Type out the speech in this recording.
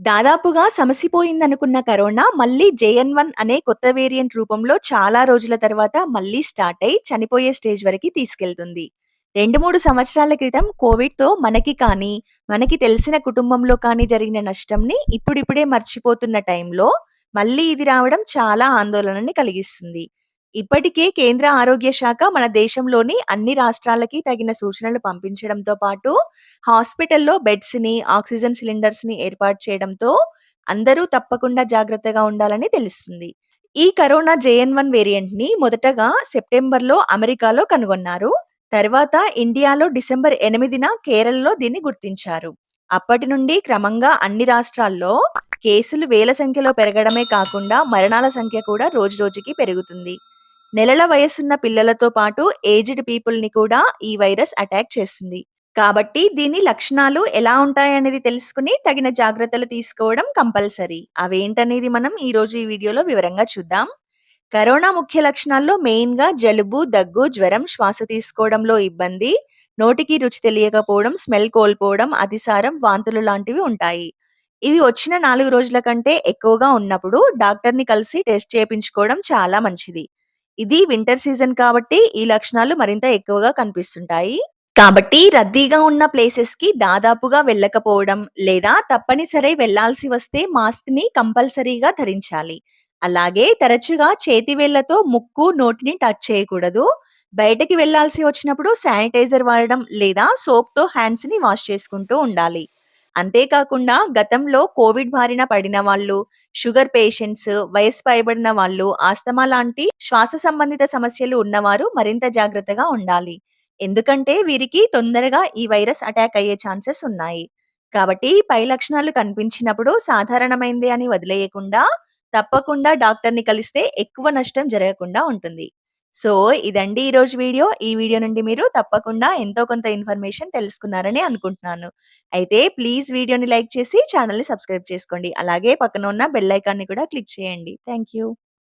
దాదాపుగా సమసిపోయిందనుకున్న కరోనా మళ్ళీ జేఎన్ వన్ అనే కొత్త వేరియంట్ రూపంలో చాలా రోజుల తర్వాత మళ్ళీ స్టార్ట్ అయి చనిపోయే స్టేజ్ వరకు తీసుకెళ్తుంది. రెండు మూడు సంవత్సరాల క్రితం కోవిడ్తో మనకి కానీ మనకి తెలిసిన కుటుంబంలో కానీ జరిగిన నష్టంని ఇప్పుడిప్పుడే మర్చిపోతున్న టైంలో మళ్ళీ ఇది రావడం చాలా ఆందోళనని కలిగిస్తుంది. ఇప్పటికే కేంద్ర ఆరోగ్య శాఖ మన దేశంలోని అన్ని రాష్ట్రాలకి తగిన సూచనలు పంపించడంతో పాటు హాస్పిటల్లో బెడ్స్‌ని, ఆక్సిజన్ సిలిండర్స్ని ఏర్పాటు చేయడంతో అందరూ తప్పకుండా జాగ్రత్తగా ఉండాలని తెలుస్తుంది. ఈ కరోనా జేఎన్ వన్ వేరియంట్ని మొదటగా సెప్టెంబర్‌లో అమెరికాలో కనుగొన్నారు. తర్వాత ఇండియాలో డిసెంబర్ ఎనిమిదిన కేరళలో దీన్ని గుర్తించారు. అప్పటి నుండి క్రమంగా అన్ని రాష్ట్రాల్లో కేసులు వేల సంఖ్యలో పెరగడమే కాకుండా మరణాల సంఖ్య కూడా రోజురోజుకి పెరుగుతుంది. నెలల వయసున్న పిల్లలతో పాటు ఏజ్డ్ పీపుల్‌ని కూడా ఈ వైరస్ అటాక్ చేస్తుంది. కాబట్టి దీని లక్షణాలు ఎలా ఉంటాయనేది తెలుసుకుని తగిన జాగ్రత్తలు తీసుకోవడం కంపల్సరీ. అవేంటనేది మనం ఈ రోజు ఈ వీడియోలో వివరంగా చూద్దాం. కరోనా ముఖ్య లక్షణాల్లో మెయిన్గా జలుబు, దగ్గు, జ్వరం, శ్వాస తీసుకోవడంలో ఇబ్బంది, నోటికి రుచి తెలియకపోవడం, స్మెల్ కోల్పోవడం, అతిసారం, వాంతులు లాంటివి ఉంటాయి. ఇవి వచ్చిన నాలుగు రోజుల కంటే ఎక్కువగా ఉన్నప్పుడు డాక్టర్‌ని కలిసి టెస్ట్ చేయించుకోవడం చాలా మంచిది. ఇది వింటర్ సీజన్ కాబట్టి ఈ లక్షణాలు మరింత ఎక్కువగా కనిపిస్తుంటాయి. కాబట్టి రద్దీగా ఉన్న ప్లేసెస్కి దాదాపుగా వెళ్ళకపోవడం లేదా తప్పనిసరి వెళ్ళాల్సి వస్తే మాస్క్ని కంపల్సరీగా ధరించాలి. అలాగే తరచుగా చేతివేళ్ళతో ముక్కు, నోటిని టచ్ చేయకూడదు. బయటకి వెళ్ళాల్సి వచ్చినప్పుడు శానిటైజర్ వాడడం లేదా సోప్‌తో హ్యాండ్స్‌ని వాష్ చేసుకుంటూ ఉండాలి. అంతేకాకుండా గతంలో కోవిడ్ బారిన పడిన వాళ్ళు, షుగర్ పేషెంట్స్, వయస్సు పైబడిన వాళ్ళు, ఆస్తమా లాంటి శ్వాస సంబంధిత సమస్యలు ఉన్నవారు మరింత జాగ్రత్తగా ఉండాలి. ఎందుకంటే వీరికి తొందరగా ఈ వైరస్ అటాక్ అయ్యే ఛాన్సెస్ ఉన్నాయి. కాబట్టి పై లక్షణాలు కనిపించినప్పుడు సాధారణమైంది అని వదిలేయకుండా తప్పకుండా డాక్టర్‌ని కలిస్తే ఎక్కువ నష్టం జరగకుండా ఉంటుంది. సో, ఇదండి ఈరోజు వీడియో. ఈ వీడియో నుండి మీరు తప్పకుండా ఎంతో కొంత ఇన్ఫర్మేషన్ తెలుసుకున్నారని అనుకుంటున్నాను. అయితే ప్లీజ్ వీడియోని లైక్ చేసి ఛానల్ని సబ్స్క్రైబ్ చేసుకోండి. అలాగే పక్కన ఉన్న బెల్ ఐకాన్‌ని కూడా క్లిక్ చేయండి. Thank you.